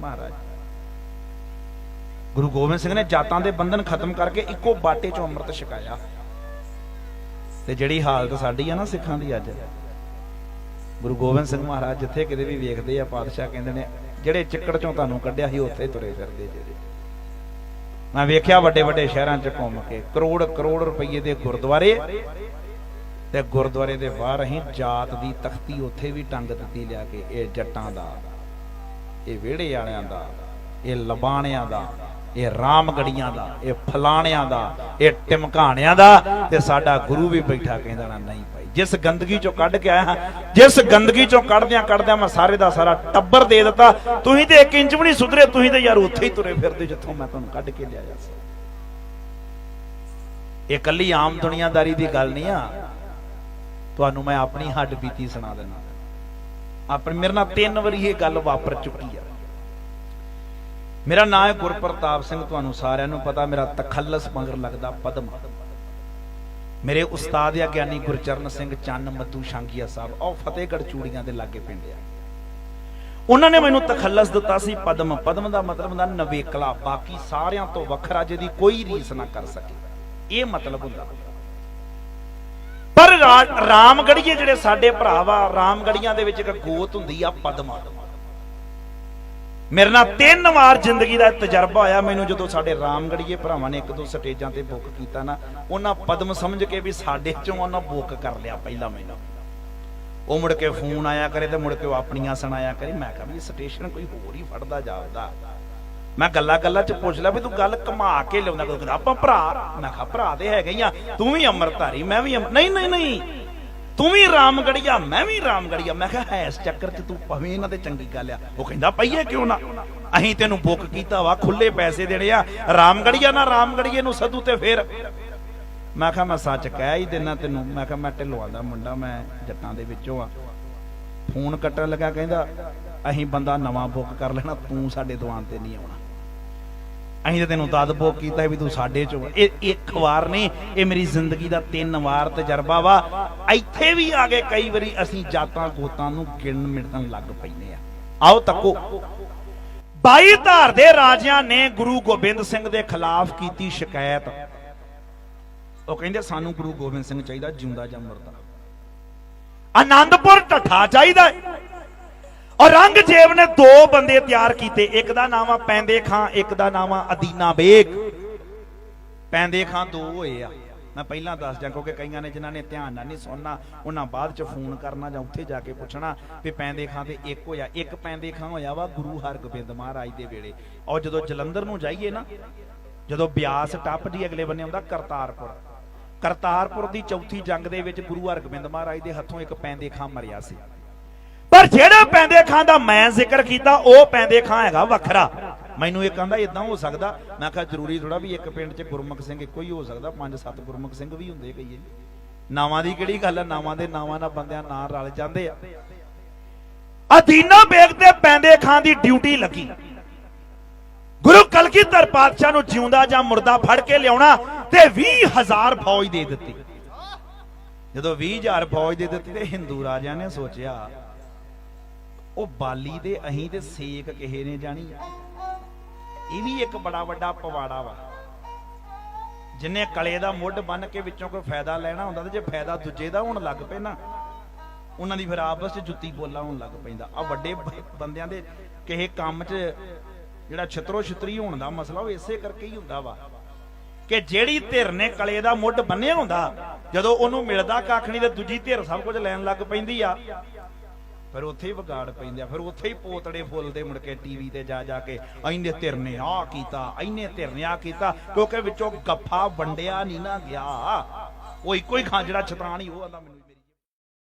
ਮਹਾਰਾਜ। ਗੁਰੂ ਗੋਬਿੰਦ ਸਿੰਘ ਨੇ ਜਾਤਾਂ ਦੇ ਬੰਧਨ ਖਤਮ ਕਰਕੇ ਇੱਕੋ ਬਾਟੇ ਚੋਂ ਅੰਮ੍ਰਿਤ ਛਕਾਇਆ। ਤੇ ਜਿਹੜੀ ਹਾਲਤ ਸਾਡੀ ਆ ਨਾ ਸਿੱਖਾਂ ਦੀ ਅੱਜ। ਗੁਰੂ ਗੋਬਿੰਦ ਸਿੰਘ ਮਹਾਰਾਜ ਜਿੱਥੇ ਕਿਤੇ ਵੀ ਵੇਖਦੇ ਆ, ਪਾਤਸ਼ਾਹ ਕਹਿੰਦੇ ਨੇ, ਜਿਹੜੇ ਚਿੱਕੜ ਚੋਂ ਤੁਹਾਨੂੰ ਕੱਢਿਆ ਸੀ, ਉੱਥੇ ਤੁਰੇ ਫਿਰਦੇ ਜਿਹੜੇ ਮੈਂ ਵੇਖਿਆ ਵੱਡੇ ਵੱਡੇ ਸ਼ਹਿਰਾਂ 'ਚ ਘੁੰਮ ਕੇ, ਕਰੋੜ ਕਰੋੜ ਰੁਪਏ ਦੇ ਗੁਰਦੁਆਰੇ ਤੇ ਗੁਰਦੁਆਰੇ ਦੇ ਬਾਹਰ ਅਸੀਂ ਜਾਤ ਦੀ ਤਖਤੀ ਉੱਥੇ ਵੀ ਟੰਗ ਦਿੱਤੀ ਲਿਆ ਕੇ, ਇਹ ਜੱਟਾਂ ਦਾ। ਇਹ ਵਿਹੜੇ ਵਾਲਿਆਂ ਦਾ, ਇਹ ਲਬਾਣਿਆਂ ਦਾ, ਇਹ ਰਾਮਗੜੀਆਂ ਦਾ, ਇਹ ਫਲਾਣਿਆਂ ਦਾ, ਇਹ ਟਿਮਕਾਣਿਆਂ ਦਾ ਤੇ ਸਾਡਾ ਗੁਰੂ ਵੀ ਬੈਠਾ ਕਹਿੰਦਾ ਨਾ, ਨਹੀਂ ਭਾਈ, ਜਿਸ ਗੰਦਗੀ ਚੋਂ ਕੱਢ ਕੇ ਆਇਆ ਜਿਸ ਗੰਦਗੀ ਚੋਂ ਕੱਢਦਿਆਂ ਕੱਢਦਿਆਂ ਮੈਂ ਸਾਰੇ ਦਾ ਸਾਰਾ ਟੱਬਰ ਦੇ ਦਿੱਤਾ, ਤੁਸੀਂ ਤੇ ਇੱਕ ਇੰਚ ਵੀ ਨਹੀਂ ਸੁਧਰੇ, ਤੁਸੀਂ ਤੇ ਯਾਰ ਉੱਥੇ ਹੀ ਤੁਰੇ ਫਿਰਦੇ ਜਿੱਥੋਂ ਮੈਂ ਤੁਹਾਨੂੰ ਕੱਢ ਕੇ ਲਿਆਇਆ ਸੀ। ਇਹ ਕੱਲੀ ਆਮ ਦੁਨੀਆਦਾਰੀ ਦੀ ਗੱਲ ਨਹੀਂ ਆ। ਤੁਹਾਨੂੰ ਮੈਂ ਆਪਣੀ ਹੱਡ ਬੀਤੀ ਸੁਣਾ ਦਿੰਦਾ। ਆਪਣੇ ਮੇਰੇ ਨਾਲ ਤਿੰਨ ਵਾਰੀ ਇਹ ਗੱਲ ਵਾਪਰ ਚੁੱਕੀ ਆ। ਮੇਰਾ ਨਾਮ ਹੈ ਗੁਰਪ੍ਰਤਾਪ ਸਿੰਘ, ਤੁਹਾਨੂੰ ਸਾਰਿਆਂ ਨੂੰ ਪਤਾ, ਮੇਰਾ ਤਖੱਲਸ ਮਗਰ ਲੱਗਦਾ ਪਦਮ। ਮੇਰੇ ਉਸਤਾਦ ਆ ਗਿਆਨੀ ਗੁਰਚਰਨ ਸਿੰਘ ਚੰਨ ਮੱਧੂ ਸ਼ਾਂਗੀਆ ਸਾਹਿਬ ਉਹ ਫਤਿਹਗੜ੍ਹ ਚੂੜੀਆਂ ਦੇ ਲਾਗੇ ਪਿੰਡ ਆ। ਉਹਨਾਂ ਨੇ ਮੈਨੂੰ ਤਖੱਲਸ ਦਿੱਤਾ ਸੀ ਪਦਮ। ਪਦਮ ਦਾ ਮਤਲਬ ਹੁੰਦਾ ਨਵੇਕਲਾ, ਬਾਕੀ ਸਾਰਿਆਂ ਤੋਂ ਵੱਖਰਾ ਜਿਹਦੀ ਕੋਈ ਰੀਸ ਨਾ ਕਰ ਸਕੇ। ਇਹ ਮਤਲਬ ਹੁੰਦਾ। ਰਾਮਗੜੀਏ ਜਿਹੜੇ ਸਾਡੇ ਭਰਾ ਵਾ, ਰਾਮਗੜੀਆਂ ਦੇ ਵਿੱਚ ਇੱਕ ਗੋਤ ਹੁੰਦੀ ਆ ਪਦਮਾ। ਮੇਰੇ ਨਾਲ ਤਿੰਨ ਵਾਰ ਜ਼ਿੰਦਗੀ ਦਾ ਤਜਰਬਾ ਹੋਇਆ, ਮੈਨੂੰ ਜਦੋਂ ਸਾਡੇ ਰਾਮਗੜੀਏ ਭਰਾਵਾਂ ਨੇ ਇੱਕ ਦੋ ਸਟੇਜਾਂ ਤੇ ਬੁੱਕ ਕੀਤਾ ਨਾ, ਉਹਨਾਂ ਪਦਮ ਸਮਝ ਕੇ ਵੀ ਸਾਡੇ ਚੋਂ ਉਹਨਾਂ ਬੁੱਕ ਕਰ ਲਿਆ ਪਹਿਲਾਂ ਮੈਨੂੰ। ਉਹ ਮੁੜ ਕੇ ਫੋਨ ਆਇਆ ਕਰੇ ਤੇ ਮੁੜ ਕੇ ਉਹ ਆਪਣੀਆਂ ਸੁਣਾਇਆ ਕਰੇ, ਮੈਂ ਕਿਹਾ ਵੀ ਸਟੇਸ਼ਨ ਕੋਈ ਹੋਰ ਹੀ ਫੜਦਾ ਜਾਪਦਾ। ਮੈਂ ਗੱਲਾਂ ਗੱਲਾਂ ਚ ਪੁੱਛ ਲਿਆ ਵੀ ਤੂੰ ਗੱਲ ਕਮਾ ਕੇ ਲਿਆਉਂਦਾ ਕਹਿੰਦਾ ਆਪਾਂ ਭਰਾ, ਮੈਂ ਕਿਹਾ ਭਰਾ ਤੇ ਹੈਗੇ ਹੀ ਆ। ਤੂੰ ਵੀ ਅੰਮ੍ਰਿਤਧਾਰੀ, ਮੈਂ ਵੀ ਨਹੀਂ ਨਹੀਂ ਨਹੀਂ। ਤੂੰ ਵੀ ਰਾਮਗੜੀਆ, ਮੈਂ ਵੀ ਰਾਮਗੜੀਆ। ਮੈਂ ਕਿਹਾ ਹੈ ਇਸ ਚੱਕਰ 'ਚ ਤੂੰ ਭਾਵੇਂ ਇਹਨਾਂ ਤੇ ਚੰਗੀ ਗੱਲ ਆ। ਉਹ ਕਹਿੰਦਾ ਪਈਏ ਕਿਉਂ ਨਾ? ਅਸੀਂ ਤੈਨੂੰ ਬੁੱਕ ਕੀਤਾ ਵਾ ਖੁੱਲੇ ਪੈਸੇ ਦੇਣੇ ਆ। ਰਾਮਗੜੀਆ ਨਾ ਰਾਮਗੜੀਏ ਨੂੰ ਸਦੂ ਤੇ ਫੇਰ। ਮੈਂ ਕਿਹਾ, ਮੈਂ ਸੱਚ ਕਹਿ ਹੀ ਦਿਨਾ ਤੈਨੂੰ। ਮੈਂ ਕਿਹਾ, ਮੈਂ ਢਿੱਲੋਂ ਦਾ ਮੁੰਡਾ ਮੈਂ ਜੱਟਾਂ ਦੇ ਵਿੱਚੋਂ ਆ। ਫੋਨ ਕੱਟਣ ਲੱਗਾ, ਕਹਿੰਦਾ, ਅਸੀਂ ਬੰਦਾ ਨਵਾਂ ਬੁੱਕ ਕਰ ਲੈਣਾ, ਤੂੰ ਸਾਡੇ ਦੁਕਾਨ ਤੇ ਨਹੀਂ ਆਉਣਾ। ਅਸੀਂ ਤਾਂ ਤੈਨੂੰ ਤਦ ਬੁੱਕ ਕੀਤਾ ਵੀ ਤੂੰ ਸਾਡੇ ਚੋਂ ਇਹ ਇੱਕ ਵਾਰ ਨਹੀਂ, ਇਹ ਮੇਰੀ ਜ਼ਿੰਦਗੀ ਦਾ ਤਿੰਨ ਵਾਰ ਤਜਰਬਾ ਵਾ। ਇੱਥੇ ਵੀ ਆ ਕੇ ਕਈ ਵਾਰੀ ਅਸੀਂ ਜਾਤਾਂ ਗੋਤਾਂ ਨੂੰ ਗਿਣਨ ਮਿਣਨ ਲੱਗ ਪੈਨੇ ਆ। ਆਓ ਤੱਕੋ। ਬਾਈ ਧਾਰ ਦੇ ਰਾਜਿਆਂ ਨੇ ਗੁਰੂ ਗੋਬਿੰਦ ਸਿੰਘ ਦੇ ਖਿਲਾਫ ਕੀਤੀ ਸ਼ਿਕਾਇਤ। ਉਹ ਕਹਿੰਦੇ, ਸਾਨੂੰ ਗੁਰੂ ਗੋਬਿੰਦ ਸਿੰਘ ਚਾਹੀਦਾ, ਜਿਉਂਦਾ ਜਾਂ ਮਰਦਾ। ਆਨੰਦਪੁਰ, ਢੱਠਾ ਚਾਹੀਦਾ ਹੈ ਔਰੰਗਜ਼ੇਬ ਨੇ ਦੋ ਬੰਦੇ ਤਿਆਰ ਕੀਤੇ। ਇੱਕ ਦਾ ਨਾਮ ਆ ਪੈਂਦੇ ਖਾਂ, ਇੱਕ ਦਾ ਨਾਮ ਆ ਅਦੀਨਾ ਬੇਗ। ਪੈਂਦੇ ਖਾਂ ਦੋ ਹੋਏ ਆ। ਮੈਂ ਪਹਿਲਾਂ ਦੱਸ ਜਾਂ ਕਿਉਂਕਿ ਕਈਆਂ ਨੇ ਜਿਨ੍ਹਾਂ ਨੇ ਧਿਆਨ ਨਾਲ ਨਹੀਂ ਸੁਣਨਾ, ਉਹਨਾਂ ਬਾਅਦ ਚ ਫੋਨ ਕਰਨਾ ਜਾਂ ਉੱਥੇ ਜਾ ਕੇ ਪੁੱਛਣਾ ਵੀ ਪੈਂਦੇ ਖਾਂ ਤੇ ਇੱਕ ਹੋਇਆ। ਇੱਕ ਪੈਂਦੇ ਖਾਂ ਹੋਇਆ ਵਾ ਗੁਰੂ ਹਰਗੋਬਿੰਦ ਮਹਾਰਾਜ ਦੇ ਵੇਲੇ। ਔਰ ਜਦੋਂ ਜਲੰਧਰ ਨੂੰ ਜਾਈਏ ਨਾ, ਜਦੋਂ ਬਿਆਸ ਟੱਪ ਦੀ ਅਗਲੇ ਬੰਨੇ ਆਉਂਦਾ ਕਰਤਾਰਪੁਰ। ਕਰਤਾਰਪੁਰ ਦੀ ਚੌਥੀ ਜੰਗ ਦੇ ਵਿੱਚ ਗੁਰੂ ਹਰਗੋਬਿੰਦ ਮਹਾਰਾਜ ਦੇ ਹੱਥੋਂ ਇੱਕ ਪੈਂਦੇ ਖਾਂ ਮਰਿਆ ਸੀ। ਪਰ ਜਿਹੜਾ ਪੈਂਦੇ ਖਾਂ ਦਾ ਮੈਂ ਜ਼ਿਕਰ ਕੀਤਾ, ਉਹ ਪੈਂਦੇ ਖਾਂ ਹੈਗਾ ਵੱਖਰਾ। ਮੈਨੂੰ ਇਹ ਕਹਿੰਦਾ ਇਦਾਂ ਹੋ ਸਕਦਾ? ਮੈਂ ਕਿਹਾ, ਜ਼ਰੂਰੀ ਥੋੜਾ ਵੀ ਇੱਕ ਪਿੰਡ 'ਚ ਗੁਰਮੁਖ ਸਿੰਘ ਇੱਕੋ ਹੀ ਹੋ ਸਕਦਾ, ਪੰਜ ਸੱਤ ਗੁਰਮੁਖ ਸਿੰਘ ਵੀ ਹੁੰਦੇ ਕਈਏ। ਨਾਵਾਂ ਦੀ ਕਿਹੜੀ ਗੱਲ ਹੈ ਨਾਵਾਂ ਦੇ ਨਾਵਾਂ ਨਾਲ ਬੰਦਿਆਂ ਨਾਂ ਰਲ ਜਾਂਦੇ ਆ। ਅਦੀਨਾ ਬੇਗ ਤੇ ਪੈਂਦੇ ਖਾਂ ਦੀ ਡਿਊਟੀ ਲੱਗੀ। ਗੁਰੂ ਕਲਗੀਧਰ ਪਾਤਸ਼ਾਹ ਨੂੰ ਜਿਉਂਦਾ ਜਾਂ ਮੁਰਦਾ ਫੜ ਕੇ ਲਿਆਉਣਾ ਤੇ 20000 ਫੌਜ ਦੇ ਦਿੱਤੀ। ਜਦੋਂ 20000 ਫੌਜ ਦੇ ਦਿੱਤੀ ਤੇ ਹਿੰਦੂ ਰਾਜਿਆਂ ਨੇ ਸੋਚਿਆ ਉਹ ਬਾਲੀ ਦੇ ਅਹੀਂ ਤੇ ਸੇਕ ਕਿਸੇ ਨੇ ਜਾਣੀ ਇਹ ਵੀ ਇੱਕ ਬੜਾ ਵੱਡਾ ਪਵਾੜਾ ਵਾ। ਜਿੰਨੇ ਕਲੇ ਦਾ ਮੁੱਢ ਬੰਨ ਕੇ ਵਿੱਚੋਂ ਕੋਈ ਫਾਇਦਾ ਲੈਣਾ ਹੁੰਦਾ ਤੇ ਜੇ ਫਾਇਦਾ ਦੂਜੇ ਦਾ ਹੋਣ ਲੱਗ ਪਏ ਨਾ, ਉਹਨਾਂ ਦੀ ਫਿਰ ਆਪਸ 'ਚ ਜੁੱਤੀ ਬੋਲਾ ਹੋਣ ਲੱਗ ਪੈਂਦਾ। ਆ ਵੱਡੇ ਬੰਦਿਆਂ ਦੇ ਕਿਸੇ ਕੰਮ 'ਚ ਜਿਹੜਾ ਛਤਰੋ ਛਤਰੀ ਹੋਣ ਦਾ ਮਸਲਾ, ਉਹ ਇਸੇ ਕਰਕੇ ਹੀ ਹੁੰਦਾ ਵਾ। ਕਿ ਜਿਹੜੀ ਧਿਰ ਨੇ ਕਲੇ ਦਾ ਮੁੱਢ ਬੰਨਿਆ ਹੁੰਦਾ, ਜਦੋਂ ਉਹਨੂੰ ਮਿਲਦਾ ਕੱਖ ਨਹੀਂ ਤੇ ਦੂਜੀ ਧਿਰ ਸਭ ਕੁਝ ਲੈਣ ਲੱਗ ਪੈਂਦੀ ਆ। ਫਿਰ ਉੱਥੇ ਹੀ ਵਿਗਾੜ ਪੈਂਦੇ ਆ, ਫਿਰ ਉੱਥੇ ਹੀ ਪੋਤੜੇ ਫੁੱਲਦੇ ਮੁੜ ਕੇ ਟੀਵੀ ਤੇ ਜਾ ਜਾ ਕੇ ਐਨੇ ਧਿਰ ਆ ਕੀਤਾ ਐਨੇ ਧਿਰ ਆ ਕੀਤਾ, ਕਿਉਂਕਿ ਵਿੱਚੋਂ ਗੱਫਾ ਵੰਡਿਆ ਨਹੀਂ ਨਾ ਗਿਆ। ਉਹ ਇੱਕੋ ਹੀ ਖਾਂਜੜਾ ਜਿਹੜਾ ਛਤਰਾਣ ਹੀ, ਉਹ ਆਂਦਾ ਮੈਨੂੰ